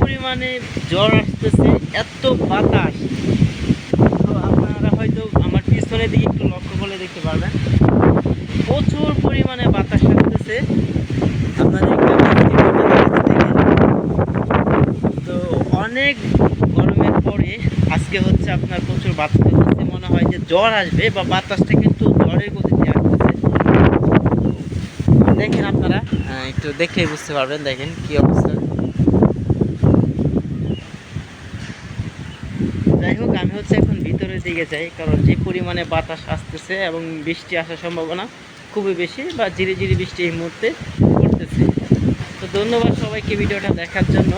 পরিমাণে জ্বর আসতেছে, এত বাতাস। তো আপনারা হয়তো আমার পিছনের দিকে একটু লক্ষ্য করে দেখতে পারবেন। প্রচুর পরিমাণে বাতাস আসতেছে। দেখেন। তো অনেক গরমের পরে আজকে হচ্ছে আপনার প্রচুর বাতাস মনে হয় যে জ্বর আসবে বা বাতাসটা কিন্তু জ্বরের গতিতে আসতেছে। দেখেন আপনারা একটু দেখলেই বুঝতে পারবেন, দেখেন কি অবস্থা। যাই হোক, আমি হচ্ছে এখন ভিতরের দিকে যাই, কারণ যে পরিমাণে বাতাস আসতেছে এবং বৃষ্টি আসার সম্ভাবনা খুবই বেশি বা ঝিরিঝিরি বৃষ্টি এই মুহূর্তে পড়তেছে। তো ধন্যবাদ সবাইকে ভিডিওটা দেখার জন্য।